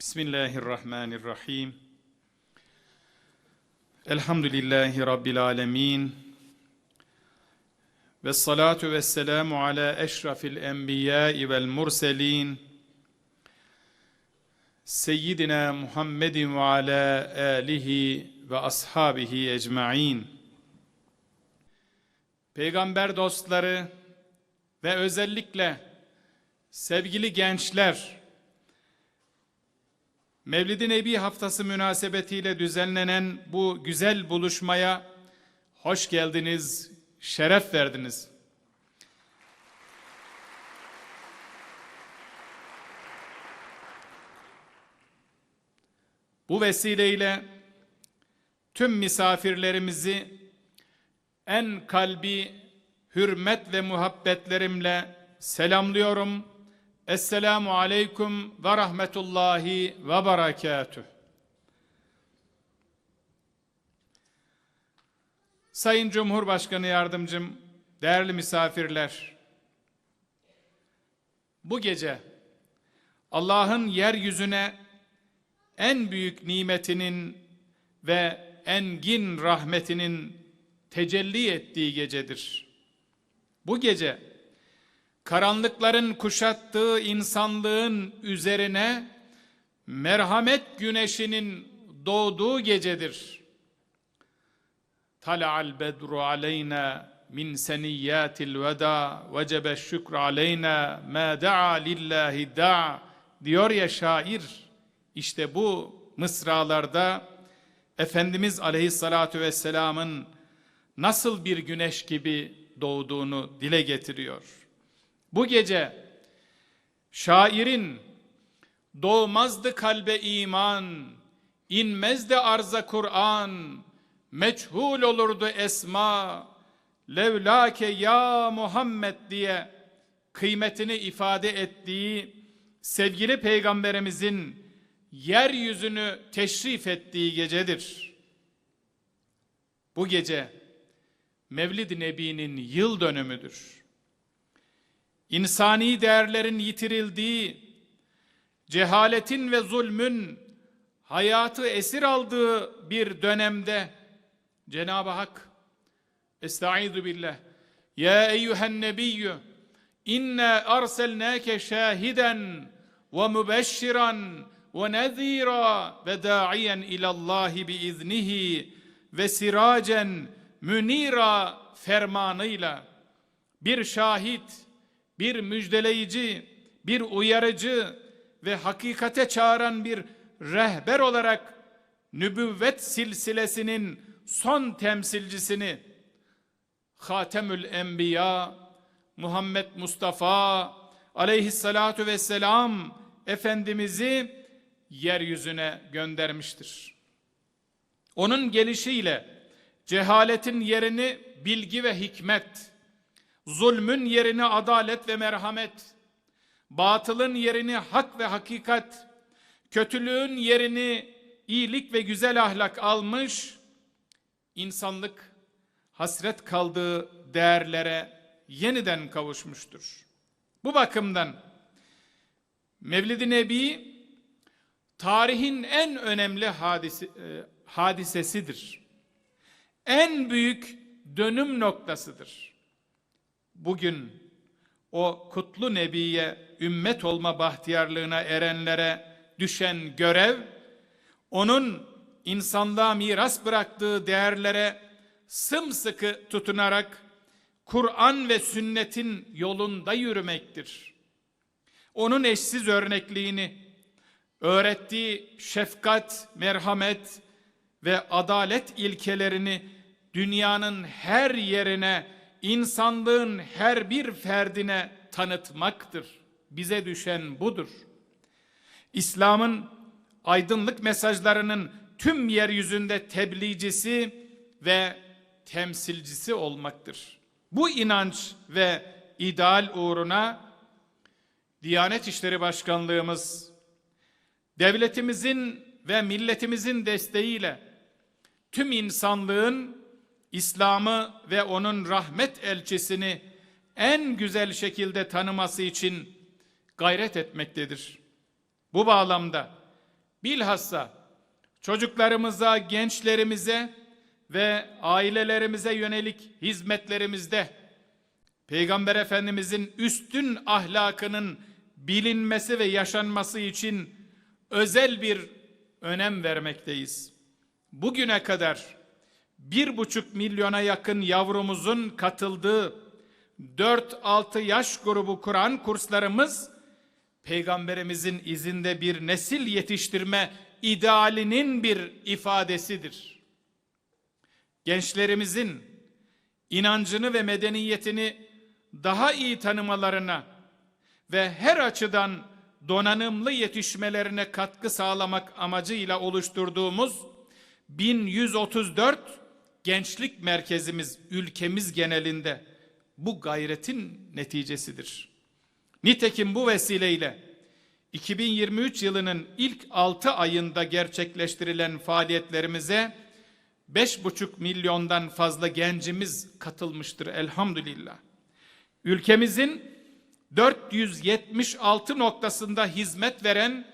Bismillahirrahmanirrahim. Elhamdülillahi Rabbil alemin. Ve salatu ve selamu ala eşrafil enbiyai vel murselin. Seyyidina Muhammedin ve ala alihi ve ashabihi ecmain. Peygamber dostları ve özellikle sevgili gençler, Mevlid-i Nebi haftası münasebetiyle düzenlenen bu güzel buluşmaya hoş geldiniz, şeref verdiniz. Bu vesileyle tüm misafirlerimizi en kalbi hürmet ve muhabbetlerimle selamlıyorum. Esselamu aleyküm ve rahmetullahi ve berekatüh. Sayın Cumhurbaşkanı Yardımcım, değerli misafirler, bu gece Allah'ın yeryüzüne en büyük nimetinin ve engin rahmetinin tecelli ettiği gecedir. Bu gece karanlıkların kuşattığı insanlığın üzerine merhamet güneşinin doğduğu gecedir. Tala'al bedru aleyna min seniyyatil veda vecebe şükr aleyna ma da'a lillahi da'a diyor ya şair işte bu mısralarda Efendimiz aleyhissalatu vesselamın nasıl bir güneş gibi doğduğunu dile getiriyor. Bu gece şairin doğmazdı kalbe iman, inmezdi arza Kur'an, meçhul olurdu esma, levlake ya Muhammed diye kıymetini ifade ettiği sevgili peygamberimizin yeryüzünü teşrif ettiği gecedir. Bu gece Mevlid-i Nebi'nin yıl dönümüdür insani değerlerin yitirildiği, cehaletin ve zulmün hayatı esir aldığı bir dönemde Cenab-ı Hak Estaizu billah Ya eyyühen nebiyyü inna arselnake şahiden ve mübeşşiran ve nezira ve da'iyen ilallahi biiznihi ve siracen münira fermanıyla bir şahit bir müjdeleyici, bir uyarıcı ve hakikate çağıran bir rehber olarak nübüvvet silsilesinin son temsilcisini Hatemül Enbiya Muhammed Mustafa aleyhissalatu vesselam Efendimiz'i yeryüzüne göndermiştir. Onun gelişiyle cehaletin yerini bilgi ve hikmet, zulmün yerini adalet ve merhamet, batılın yerini hak ve hakikat, kötülüğün yerini iyilik ve güzel ahlak almış, insanlık hasret kaldığı değerlere yeniden kavuşmuştur. Bu bakımdan Mevlid-i Nebi tarihin en önemli hadisi, e, hadisesidir. En büyük dönüm noktasıdır bugün o kutlu nebiye ümmet olma bahtiyarlığına erenlere düşen görev onun insanlığa miras bıraktığı değerlere sımsıkı tutunarak Kur'an ve sünnetin yolunda yürümektir. Onun eşsiz örnekliğini, öğrettiği şefkat, merhamet ve adalet ilkelerini dünyanın her yerine insanlığın her bir ferdine tanıtmaktır. Bize düşen budur. İslam'ın aydınlık mesajlarının tüm yeryüzünde tebliğcisi ve temsilcisi olmaktır. Bu inanç ve ideal uğruna Diyanet İşleri Başkanlığımız devletimizin ve milletimizin desteğiyle tüm insanlığın İslam'ı ve onun rahmet elçisini en güzel şekilde tanıması için gayret etmektedir. Bu bağlamda Bilhassa çocuklarımıza, gençlerimize ve ailelerimize yönelik hizmetlerimizde Peygamber Efendimizin üstün ahlakının bilinmesi ve yaşanması için özel bir önem vermekteyiz. Bugüne kadar bir buçuk milyona yakın yavrumuzun katıldığı 4-6 yaş grubu Kur'an kurslarımız Peygamberimizin izinde bir nesil yetiştirme idealinin bir ifadesidir. Gençlerimizin inancını ve medeniyetini daha iyi tanımalarına ve her açıdan donanımlı yetişmelerine katkı sağlamak amacıyla oluşturduğumuz 1134 gençlik merkezimiz ülkemiz genelinde bu gayretin neticesidir. Nitekim bu vesileyle 2023 yılının ilk 6 ayında gerçekleştirilen faaliyetlerimize 5,5 milyondan fazla gencimiz katılmıştır elhamdülillah. Ülkemizin 476 noktasında hizmet veren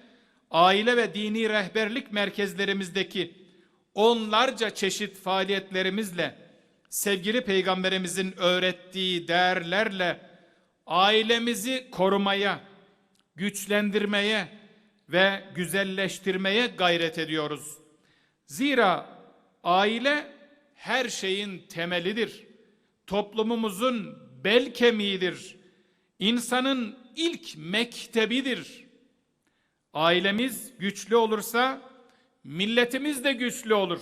aile ve dini rehberlik merkezlerimizdeki onlarca çeşit faaliyetlerimizle sevgili peygamberimizin öğrettiği değerlerle ailemizi korumaya, güçlendirmeye ve güzelleştirmeye gayret ediyoruz. Zira aile her şeyin temelidir. Toplumumuzun bel kemiğidir. İnsanın ilk mektebidir. Ailemiz güçlü olursa milletimiz de güçlü olur.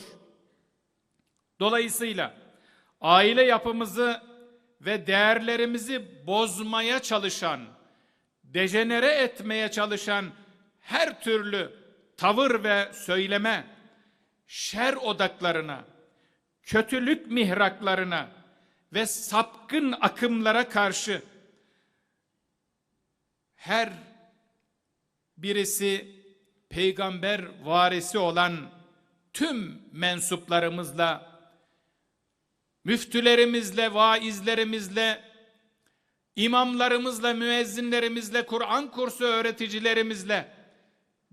Dolayısıyla aile yapımızı ve değerlerimizi bozmaya çalışan, dejenere etmeye çalışan her türlü tavır ve söyleme, şer odaklarına, kötülük mihraklarına ve sapkın akımlara karşı her birisi peygamber varisi olan tüm mensuplarımızla müftülerimizle, vaizlerimizle, imamlarımızla, müezzinlerimizle, Kur'an kursu öğreticilerimizle,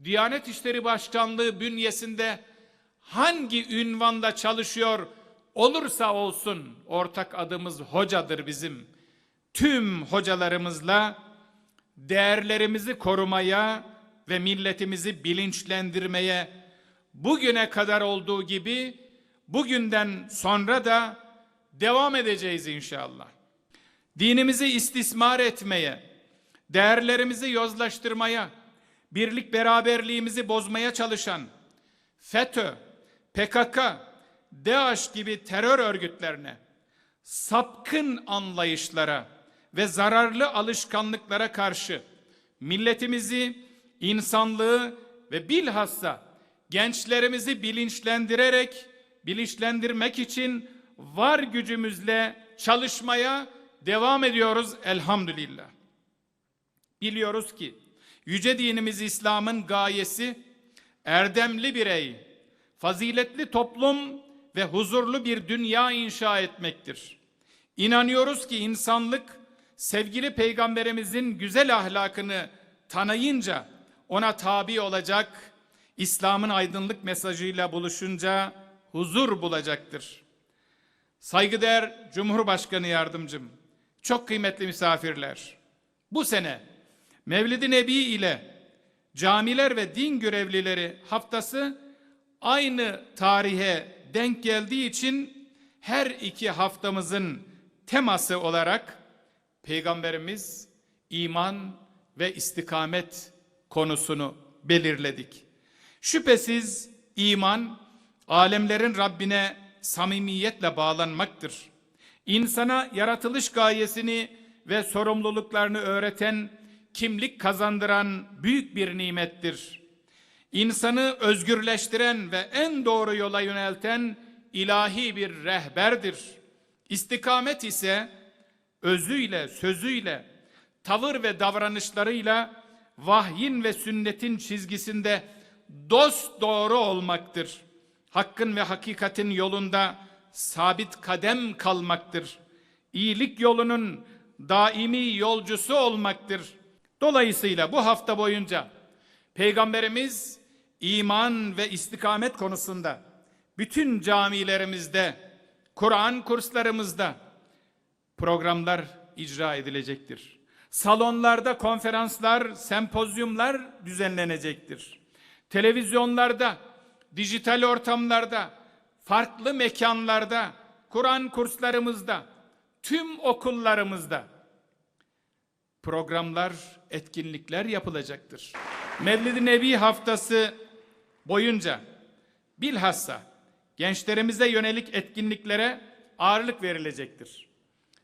Diyanet İşleri Başkanlığı bünyesinde hangi ünvanda çalışıyor olursa olsun ortak adımız hocadır bizim. Tüm hocalarımızla değerlerimizi korumaya ve milletimizi bilinçlendirmeye bugüne kadar olduğu gibi bugünden sonra da devam edeceğiz inşallah. Dinimizi istismar etmeye, değerlerimizi yozlaştırmaya, birlik beraberliğimizi bozmaya çalışan FETÖ, PKK, DAEŞ gibi terör örgütlerine, sapkın anlayışlara ve zararlı alışkanlıklara karşı milletimizi, insanlığı ve bilhassa gençlerimizi bilinçlendirerek, bilinçlendirmek için var gücümüzle çalışmaya devam ediyoruz elhamdülillah. Biliyoruz ki yüce dinimiz İslam'ın gayesi erdemli birey, faziletli toplum ve huzurlu bir dünya inşa etmektir. İnanıyoruz ki insanlık sevgili peygamberimizin güzel ahlakını tanıyınca ona tabi olacak, İslam'ın aydınlık mesajıyla buluşunca huzur bulacaktır. Saygıdeğer Cumhurbaşkanı Yardımcım, çok kıymetli misafirler, bu sene Mevlid-i Nebi ile camiler ve din görevlileri haftası aynı tarihe denk geldiği için her iki haftamızın teması olarak Peygamberimiz iman ve istikamet konusunu belirledik. Şüphesiz iman alemlerin Rabbine samimiyetle bağlanmaktır. İnsana yaratılış gayesini ve sorumluluklarını öğreten, kimlik kazandıran büyük bir nimettir. İnsanı özgürleştiren ve en doğru yola yönelten ilahi bir rehberdir. İstikamet ise özüyle, sözüyle, tavır ve davranışlarıyla vahyin ve sünnetin çizgisinde dost doğru olmaktır. Hakkın ve hakikatin yolunda sabit kadem kalmaktır. İyilik yolunun daimi yolcusu olmaktır. Dolayısıyla bu hafta boyunca Peygamberimiz iman ve istikamet konusunda bütün camilerimizde, Kur'an kurslarımızda programlar icra edilecektir. Salonlarda konferanslar, sempozyumlar düzenlenecektir. Televizyonlarda, dijital ortamlarda, farklı mekanlarda, Kur'an kurslarımızda, tüm okullarımızda programlar, etkinlikler yapılacaktır. Mevlid-i Nebi haftası boyunca bilhassa gençlerimize yönelik etkinliklere ağırlık verilecektir.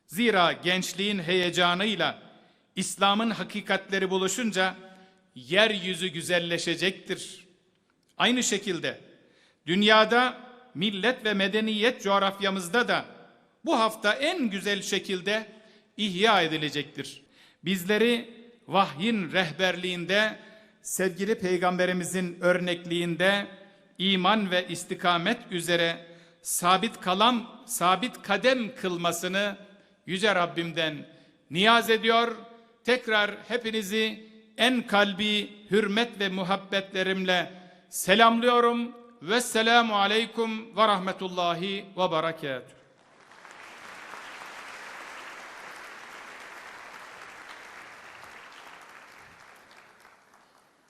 Zira gençliğin heyecanıyla İslam'ın hakikatleri buluşunca yeryüzü güzelleşecektir. Aynı şekilde dünyada millet ve medeniyet coğrafyamızda da bu hafta en güzel şekilde ihya edilecektir. Bizleri vahyin rehberliğinde, sevgili peygamberimizin örnekliğinde iman ve istikamet üzere sabit kalam, sabit kadem kılmasını yüce Rabbimden niyaz ediyor. Tekrar hepinizi en kalbi hürmet ve muhabbetlerimle selamlıyorum. Vesselamu aleykum ve rahmetullahi ve berekatuhu.